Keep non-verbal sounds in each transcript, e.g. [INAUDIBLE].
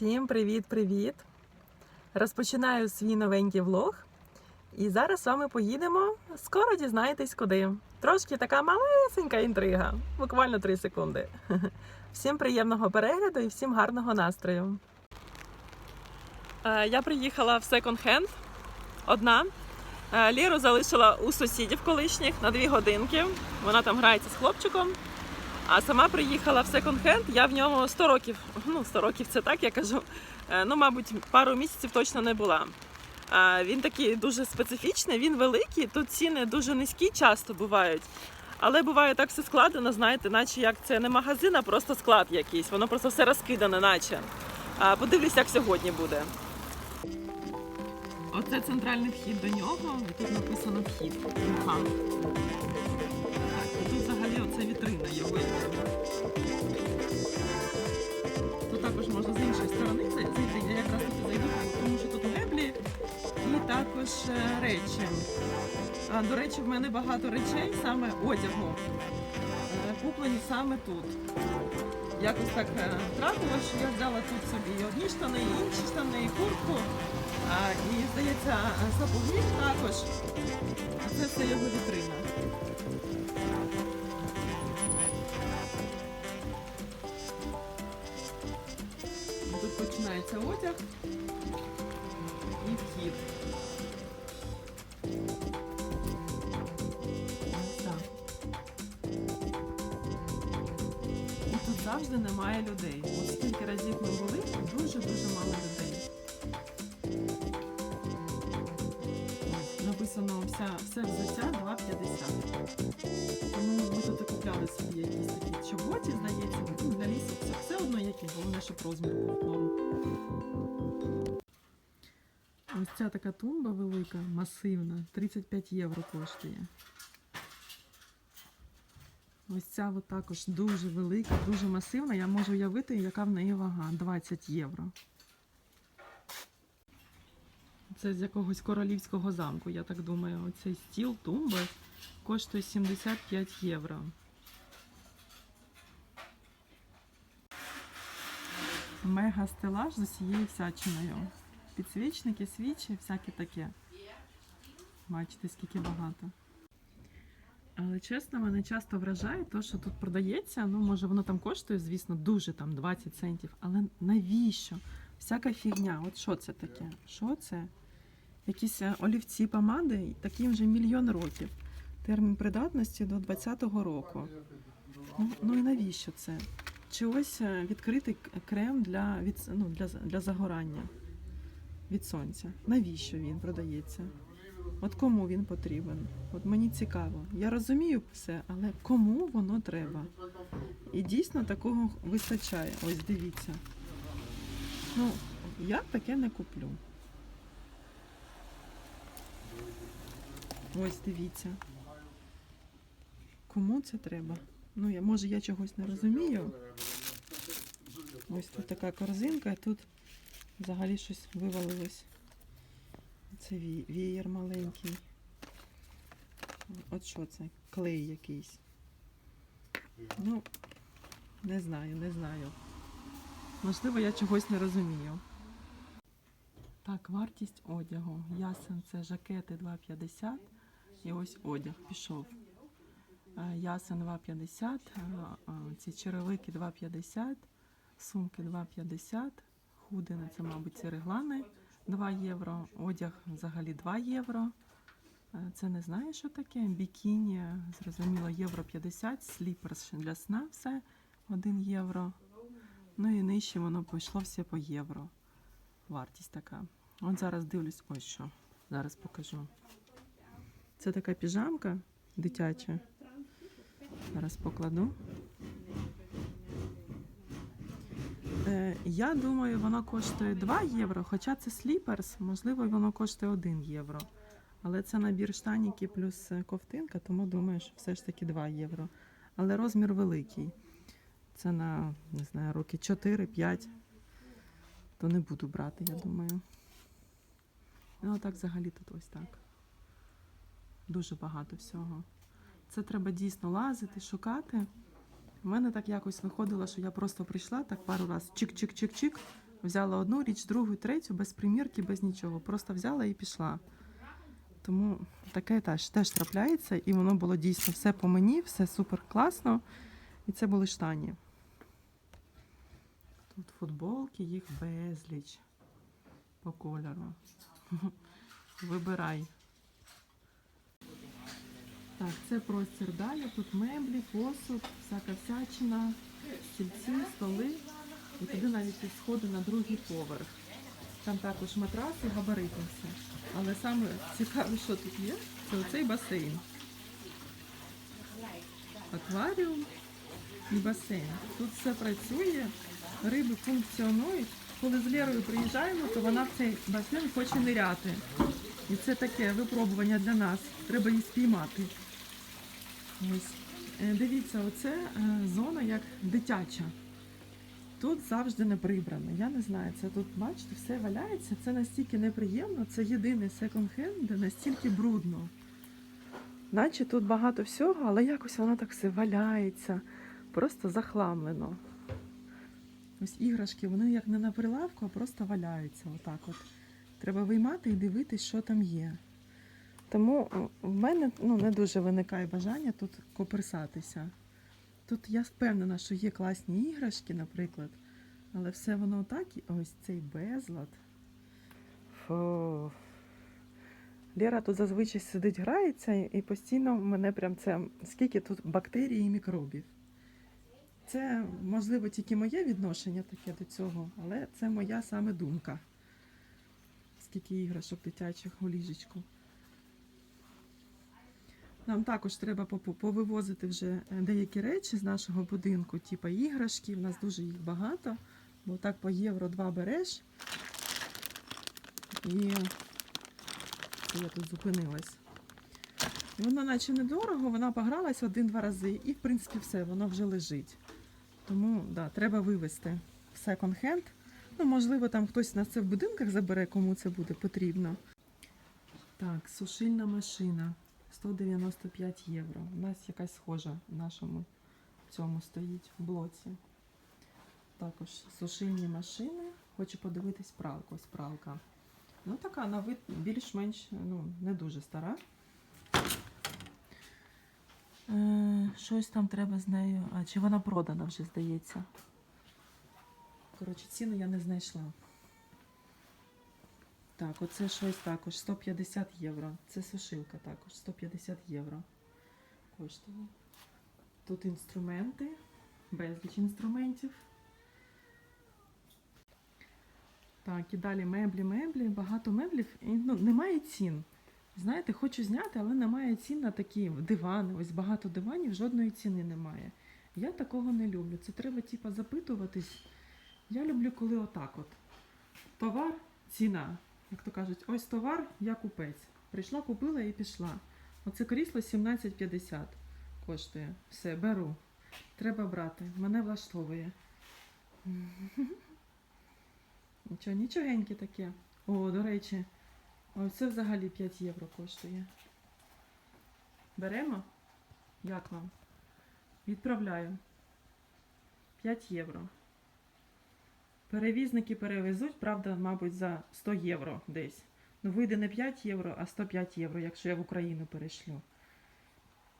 Всім привіт-привіт! Розпочинаю свій новенький влог. І зараз з вами поїдемо. Скоро дізнаєтесь куди. Трошки така малесенька інтрига, буквально 3 секунди. [LAUGHS] Всім приємного перегляду і всім гарного настрою. Е, Я приїхала в секонд-хенд одна. Е, Ліру залишила у сусідів колишніх на дві годинки. Вона там грається з хлопчиком. А сама приїхала в секонд-хенд, я в ньому 100 років, ну 100 років це так, я кажу. Е, Ну, мабуть, пару місяців точно не була. Він такий дуже специфічний, він великий, тут ціни дуже низькі часто бувають. Але буває так все складено, знаєте, наче як це не магазин, а просто склад якийсь. Воно просто все розкидане, наче. Подивлюсь, як сьогодні буде. Оце центральний вхід до нього, тут написано вхід. Ага. Тут також можна з іншої сторони зай- зайти. Я якраз таки зайду, тому що тут меблі і також е, речі. До речі, в мене багато речей, саме одягу, е, куплені саме тут. Якось так е, трапилось, що я взяла тут собі і одні штани, і інші штани, і куртку. А, і, здається, сапоги також. Це все його вітрина. Починається одяг і вхід. І тут завжди немає людей. От скільки разів ми були, дуже-дуже мало людей. Вся, все взуття 2,50. Тому ми тут купляли собі якісь такі чоботі, здається, для лісу. Все, все одно які, головне, щоб розмір був норм. Ось ця така тумба велика, масивна, 35 євро коштує. Ось ця також дуже велика, дуже масивна. Я можу уявити, яка в неї вага 20 євро. Це з якогось королівського замку, я так думаю. Оцей стіл тумби коштує 75 євро. Мега стелаж з усією всячиною. Підсвічники, свічі, всяке таке. Бачите, скільки багато. Але чесно, мене часто вражає те, що тут продається. Ну, може, воно там коштує, звісно, дуже там 20 центів. Але навіщо? Всяка фігня. От що це таке? Що це? Якісь е, олівці, помади, таким вже мільйон років. Термін придатності до 20-го року. Ну, ну і навіщо це? Чи ось е, відкритий крем для, від, ну, для, для загорання від сонця? Навіщо він продається? От кому він потрібен? От мені цікаво. Я розумію все, але кому воно треба? І дійсно такого вистачає. Ось дивіться. Ну, я таке не куплю. Ось дивіться. Кому це треба? Ну, я, може, я чогось не розумію. Ось тут така корзинка, а тут взагалі щось вивалилось. Це ві- вієр маленький. От що це? Клей якийсь. Ну, не знаю, не знаю. Можливо, я чогось не розумію. Так, вартість одягу. Ясен це жакети 2,50. І ось одяг пішов. Е, Ясен 2,50, е, е, ці черевики 2,50, сумки 2,50, худини це, мабуть, ці реглани 2 євро, одяг взагалі 2 євро. Це не знаю, що таке. Бікіні, зрозуміло, євро 50, сліперс для сна все 1 євро. Ну і нижче воно пішло все по євро. Вартість така. От зараз дивлюсь, ось що. Зараз покажу. Це така піжамка дитяча. Зараз покладу. Е, я думаю, воно коштує 2 євро, хоча це сліперс, можливо, воно коштує 1 євро. Але це набір штаніки плюс е, ковтинка, тому думаю, що все ж таки 2 євро. Але розмір великий. Це на, не знаю, роки 4-5. То не буду брати, я думаю. Ну, а так взагалі тут ось так. Дуже багато всього. Це треба дійсно лазити, шукати. У мене так якось виходило, що я просто прийшла так пару раз чик-чик-чик-чик, Взяла одну річ, другу, третю, без примірки, без нічого. Просто взяла і пішла. Тому таке теж, теж трапляється, і воно було дійсно все по мені, все супер класно. І це були штані. Тут футболки, їх безліч по кольору. [LAUGHS] Вибирай. Так, це простір далі. Тут меблі, посуд, всяка всячина, стільці, столи. І туди навіть і сходи на другий поверх. Там також матраси, габаритні все. Але саме цікаве, що тут є, це оцей басейн. Акваріум і басейн. Тут все працює, риби функціонують. Коли з Лєрою приїжджаємо, то вона в цей басейн хоче ниряти. І це таке випробування для нас. Треба її спіймати. Ось. Е, Дивіться, оце е, зона як дитяча. Тут завжди не прибрано. Я не знаю, це тут, бачите, все валяється. Це настільки неприємно. Це єдиний секонд-хенд, де настільки брудно. Наче тут багато всього, але якось воно так все валяється, просто захламлено. Ось іграшки, вони як не на прилавку, а просто валяються отак от. Треба виймати і дивитись, що там є. Тому в мене ну, не дуже виникає бажання тут коперсатися. Тут я впевнена, що є класні іграшки, наприклад, але все воно так, і ось цей безлад. Фу. Лера тут зазвичай сидить, грається, і постійно мене прям це скільки тут бактерій і мікробів. Це, можливо, тільки моє відношення таке до цього, але це моя саме думка. Скільки іграшок дитячих у ліжечку. Нам також треба повивозити вже е, деякі речі з нашого будинку, типу іграшки. У нас дуже їх багато, бо так по євро два береш. І я тут зупинилась. І воно наче недорого, вона погралась один-два рази, і в принципі все, воно вже лежить. Тому да, треба вивезти в секонд-хенд. Ну, можливо, там хтось нас це в будинках забере, кому це буде потрібно. Так, сушильна машина 195 євро. У нас якась схожа в нашому цьому стоїть в блоці. Також сушильні машини. Хочу подивитись пралку. Ось пралка. Ну, така на вид більш-менш ну, не дуже стара. Е, щось там треба з нею. А чи вона продана вже, здається? Коротше, ціну я не знайшла. Так, оце щось також 150 євро. Це сушилка також 150 євро. Коштує. Тут інструменти, безліч інструментів. Так, і далі меблі, меблі, багато меблів. І, ну, немає цін. Знаєте, хочу зняти, але немає цін на такі дивани. Ось багато диванів, жодної ціни немає. Я такого не люблю. Це треба, типа, запитуватись. Я люблю, коли отак от. Товар, ціна. Як то кажуть, ось товар, я купець. Прийшла, купила і пішла. Оце крісло 17,50 коштує. Все, беру. Треба брати. Мене влаштовує. [LAUGHS] Нічого, нічогеньке таке. О, до речі, це взагалі 5 євро коштує. Беремо? Як вам? Відправляю. 5 євро. Перевізники перевезуть, правда, мабуть, за 100 євро десь. Ну, вийде не 5 євро, а 105 євро, якщо я в Україну перешлю.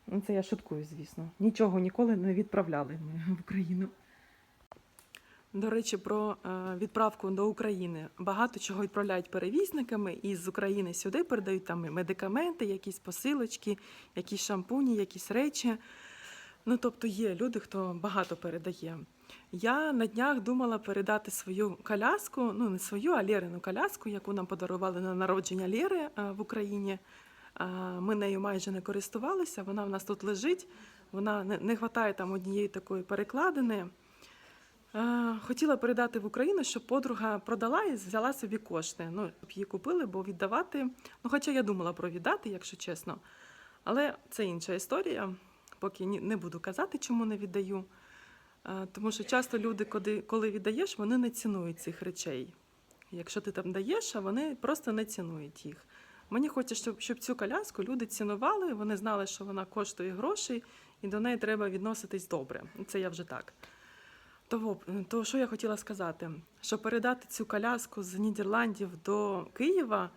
Ну, це я шуткую, звісно. Нічого ніколи не відправляли ми в Україну. До речі, про е, відправку до України. Багато чого відправляють перевізниками, і з України сюди передають там медикаменти, якісь посилочки, якісь шампуні, якісь речі. Ну, тобто є люди, хто багато передає. Я на днях думала передати свою коляску, ну не свою, а Лєрину коляску, яку нам подарували на народження Лєри е, в Україні. Ми нею майже не користувалися, вона в нас тут лежить, вона не, не вистачає там однієї такої перекладини. Е, Хотіла передати в Україну, щоб подруга продала і взяла собі кошти. Ну, щоб її купили, бо віддавати. Ну, хоча я думала про віддати, якщо чесно. Але це інша історія. Поки не буду казати, чому не віддаю. Е, Тому що часто люди, коли, віддаєш, вони не цінують цих речей. Якщо ти там даєш, а вони просто не цінують їх. Мені хочеться, щоб, цю коляску люди цінували, вони знали, що вона коштує грошей, і до неї треба відноситись добре. Це я вже так. То, то що я хотіла сказати? Що передати цю коляску з Нідерландів до Києва,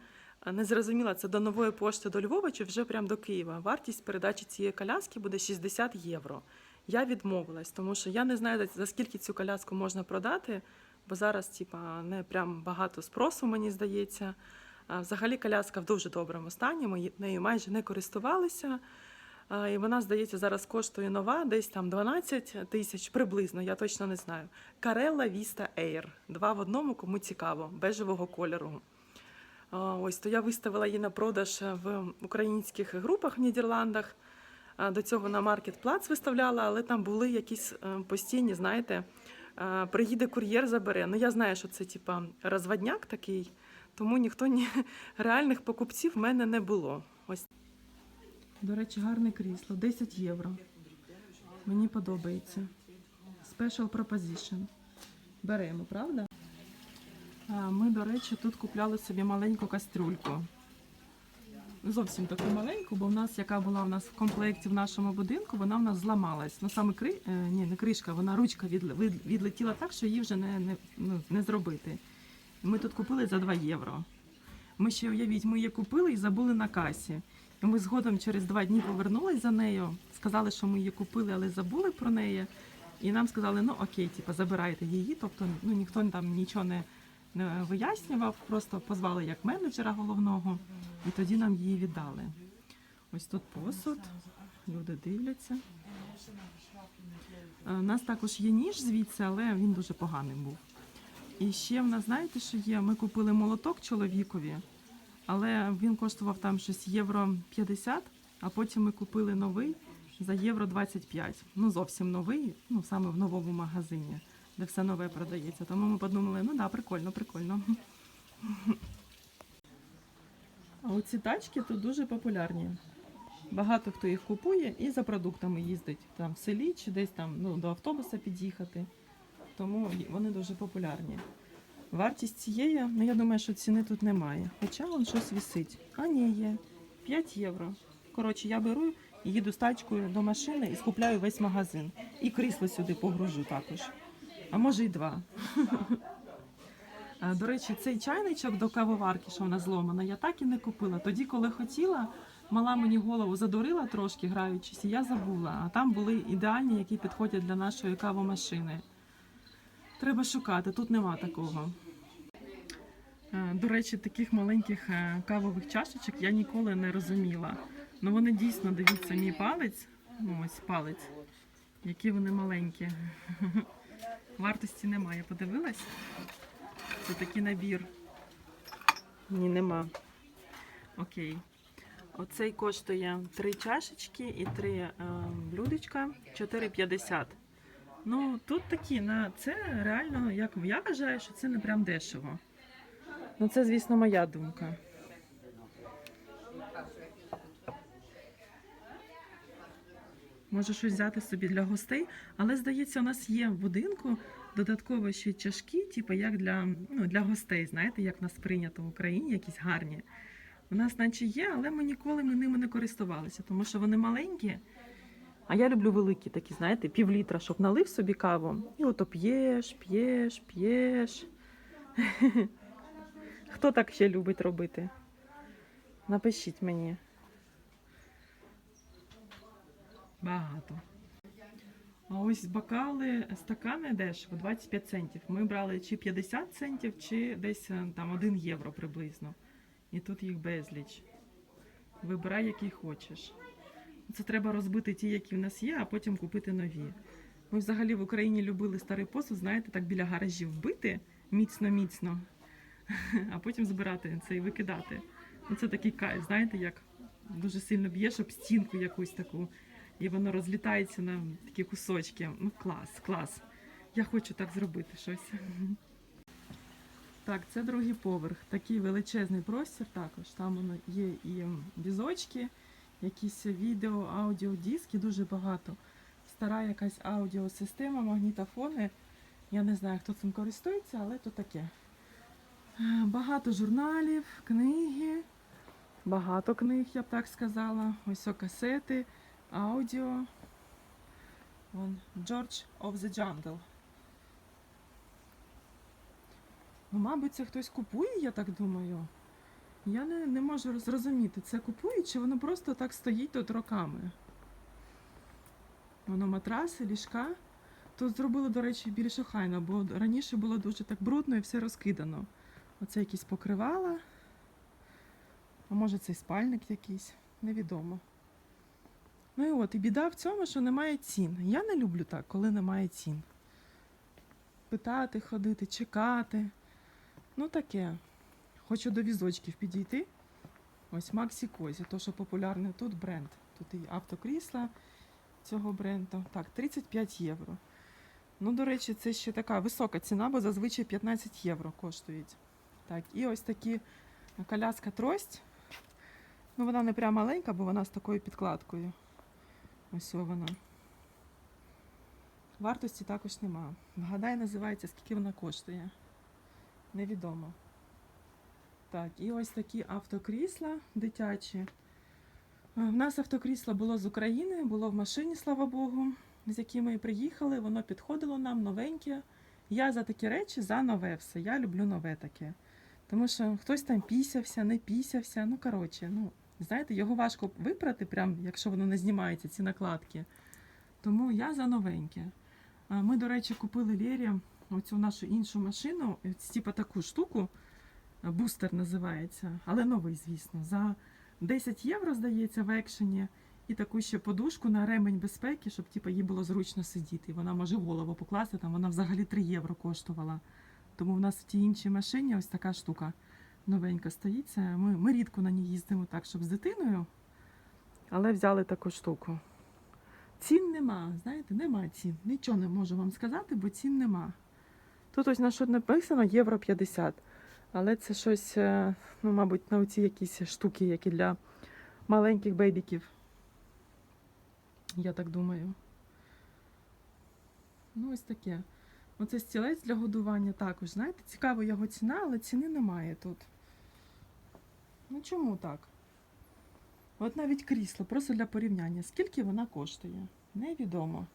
не зрозуміла, це до нової пошти до Львова чи вже прямо до Києва. Вартість передачі цієї коляски буде 60 євро. Я відмовилась, тому що я не знаю, за- скільки цю коляску можна продати, бо зараз, типа, не прям багато спросу, мені здається. Взагалі коляска в дуже доброму стані. Ми нею майже не користувалися. І вона, здається, зараз коштує нова, десь там 12 тисяч приблизно, я точно не знаю. Карелла Vista Air. Два в одному, кому цікаво, бежевого кольору. Ось то я виставила її на продаж в українських групах в Нідерландах. До цього на Маркетплац виставляла, але там були якісь е, постійні, знаєте, е, приїде кур'єр, забере. Ну я знаю, що це типа розводняк такий, тому ніхто ні [LAUGHS] реальних покупців в мене не було. Ось. До речі, гарне крісло, 10 євро. Мені подобається. Special proposition. Беремо, правда? А, Ми, до речі, тут купляли собі маленьку кастрюльку. Зовсім таку маленьку, бо в нас, яка була в нас в комплекті в нашому будинку, вона в нас зламалась. Ну саме кри... е, ні, не кришка, вона ручка відл- від- відлетіла так, що її вже не, не, ну, не зробити. Ми тут купили за 2 євро. Ми ще уявіть, ми її купили і забули на касі. І ми згодом через два дні повернулись за нею, сказали, що ми її купили, але забули про неї. І нам сказали, ну окей, типу, забирайте її. Тобто ну, ніхто там нічого не вияснював, просто позвали як менеджера головного, і тоді нам її віддали. Ось тут посуд, люди дивляться. Е, У нас також є ніж звідси, але він дуже поганий був. І ще в нас, знаєте, що є? Ми купили молоток чоловікові, але він коштував там щось євро 50, а потім ми купили новий за євро 25. Ну, зовсім новий, ну саме в новому магазині, де все нове продається. Тому ми подумали, ну да, прикольно, прикольно. А оці тачки тут дуже популярні. Багато хто їх купує і за продуктами їздить там в селі чи десь там ну, до автобуса під'їхати. Тому вони дуже популярні. Вартість цієї, ну я думаю, що ціни тут немає. Хоча вон щось висить. А ні, є. 5 євро. Коротше, я беру їду з тачкою до машини і скупляю весь магазин. І крісло сюди погружу також. А може й два. До речі, цей чайничок до кавоварки, що вона зломана, я так і не купила. Тоді, коли хотіла, мала мені голову задурила трошки, граючись, і я забула. А там були ідеальні, які підходять для нашої кавомашини. Треба шукати, тут нема такого. Е, До речі, таких маленьких е, кавових чашечок я ніколи не розуміла. Ну вони дійсно, дивіться, мій палець, ну ось палець, які вони маленькі. [LAUGHS] Вартості немає. Подивилась? Це такий набір. Ні, нема. Окей. Оцей коштує три чашечки і три е, блюдечка 4,50. Ну, тут такі, на це реально, як я вважаю, що це не прям дешево. Ну, це, звісно, моя думка. Може щось взяти собі для гостей, але здається, у нас є в будинку додатково ще чашки, типу як для, ну, для гостей, знаєте, як нас прийнято в Україні, якісь гарні. У нас наче є, але ми ніколи ми ними не користувалися, тому що вони маленькі. А я люблю великі такі, знаєте, пів літра, щоб налив собі каву. І ото п'єш, п'єш, п'єш. [LAUGHS] Хто так ще любить робити? Напишіть мені. Багато. А ось бокали, стакани дешево, 25 центів. Ми брали чи 50 центів, чи десь е, там 1 євро приблизно. І тут їх безліч. Вибирай, який хочеш. Це треба розбити ті, які в нас є, а потім купити нові. Ми взагалі в Україні любили старий посуд, знаєте, так біля гаражів бити міцно-міцно, [LAUGHS] а потім збирати це і викидати. Ну, це такий кайф, знаєте, як дуже сильно б'єш об стінку якусь таку, і воно розлітається на такі кусочки. Ну, клас, клас. Я хочу так зробити щось. Так, це другий поверх. Такий величезний простір також. Там воно є і візочки, якісь відео, аудіо, диски, дуже багато. Стара якась аудіосистема, магнітофони. Я не знаю, хто цим користується, але то таке. Багато журналів, книги, багато книг, я б так сказала. Ось о касети, аудіо. Вон George of the Jungle. Ну, мабуть, це хтось купує, я так думаю. Я не, не можу зрозуміти, це купують чи воно просто так стоїть тут роками. Воно матраси, ліжка. Тут зробили, до речі, більш охайно, бо раніше було дуже так брудно і все розкидано. Оце якісь покривала. А може це спальник якийсь, невідомо. Ну і от, і біда в цьому, що немає цін. Я не люблю так, коли немає цін. Питати, ходити, чекати. Ну таке. Хочу до візочків підійти. Ось Максі Козі, то, що популярний тут бренд. Тут і автокрісла цього бренду. Так, 35 євро. Ну, до речі, це ще така висока ціна, бо зазвичай 15 євро коштують. Так, і ось такі коляска трость. Ну, вона не прям маленька, бо вона з такою підкладкою. Ось вона. Вартості також нема. Вгадай, називається, скільки вона коштує. Невідомо. Так, і ось такі автокрісла дитячі. Е, В нас автокрісло було з України, було в машині, слава Богу, з якими приїхали, воно підходило нам новеньке. Я за такі речі за нове все. Я люблю нове таке. Тому що хтось там пісявся, не пісявся. Ну, коротше, ну, знаєте, його важко випрати, прям, якщо воно не знімається, ці накладки. Тому я за новеньке. Ми, до речі, купили Лєрі оцю нашу іншу машину, е, типу таку штуку, е, бустер називається, але новий, звісно. За 10 євро, здається, в екшені. І таку ще подушку на ремень безпеки, щоб типу, їй було зручно сидіти. Вона може голову покласти, там вона взагалі 3 євро коштувала. Тому в нас в тій іншій машині ось така штука новенька стоїть. Це Ми, ми рідко на ній їздимо так, щоб з дитиною. Але взяли таку штуку. Цін нема, знаєте, нема цін. Нічого не можу вам сказати, бо цін нема. Тут ось на що написано євро 50. Але це щось, е, ну, мабуть, на оці якісь штуки, які для маленьких бейбіків. Я так думаю. Ну, ось таке. Оце стілець для годування також. Знаєте, цікава його ціна, але ціни немає тут. Ну чому так? От навіть крісло, просто для порівняння. Скільки вона коштує? Невідомо.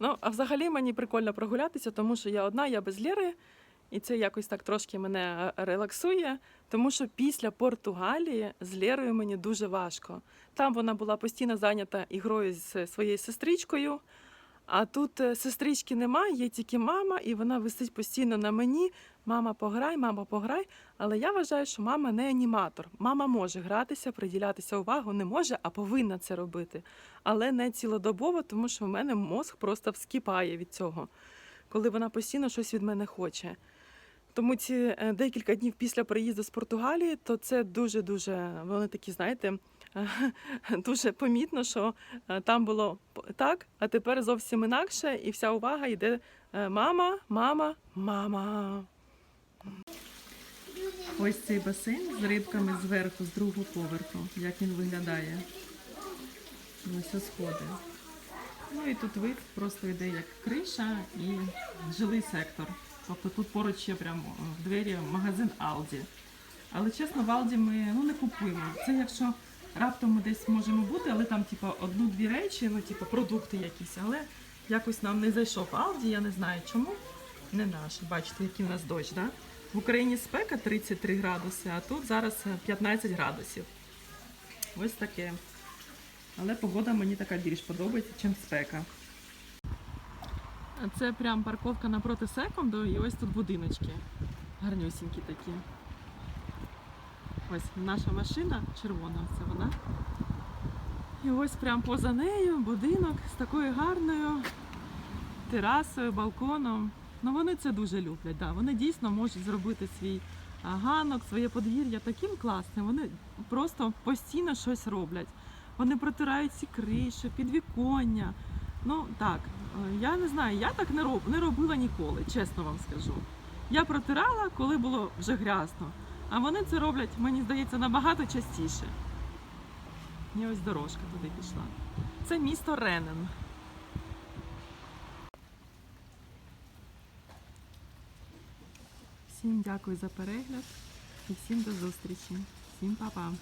Ну, а взагалі мені прикольно прогулятися, тому що я одна, я без Лєри, і це якось так трошки мене е, релаксує, тому що після Португалії з Лєрою мені дуже важко. Там вона була постійно зайнята ігрою з своєю сестричкою. А тут е, сестрички немає, є тільки мама, і вона висить постійно на мені. Мама, пограй, мама, пограй. Але я вважаю, що мама не аніматор. Мама може гратися, приділятися увагу, не може, а повинна це робити. Але не цілодобово, тому що в мене мозг просто вскіпає від цього, коли вона постійно щось від мене хоче. Тому ці е, декілька днів після приїзду з Португалії, то це дуже-дуже, вони такі, знаєте, [LAUGHS] дуже помітно, що е, там було так, а тепер зовсім інакше, і вся увага йде е, мама, мама, мама. Ось цей басейн з рибками зверху, з другого поверху, як він виглядає. Ось сходи. Ну і тут вид просто йде як криша і жилий сектор. Тобто тут поруч ще прямо е, в двері магазин Aldi. Але чесно, в Aldi ми ну, не купуємо. Це якщо раптом ми десь можемо бути, але там типу, одну-дві речі, ну, типу, продукти якісь, але якось нам не зайшов Aldi, я не знаю чому. Не наш. Бачите, який в нас дощ, да? В Україні спека 33 градуси, а тут зараз е, 15 градусів. Ось таке. Але погода мені така більш подобається, ніж спека. Це прям парковка напроти секунду, і ось тут будиночки. Гарнюсінькі такі. Ось наша машина червона, це вона. І ось прям поза нею будинок з такою гарною терасою, балконом. Ну вони це дуже люблять. Да. Вони дійсно можуть зробити свій ганок, своє подвір'я таким класним. Вони просто постійно щось роблять. Вони протирають ці криші, підвіконня. Ну так, е, я не знаю, я так не, роб, не робила ніколи, чесно вам скажу. Я протирала, коли було вже грязно. А вони це роблять, мені здається, набагато частіше. І ось дорожка туди пішла. Це місто Ренен. Всім дякую за перегляд і всім до зустрічі. Всім па-па.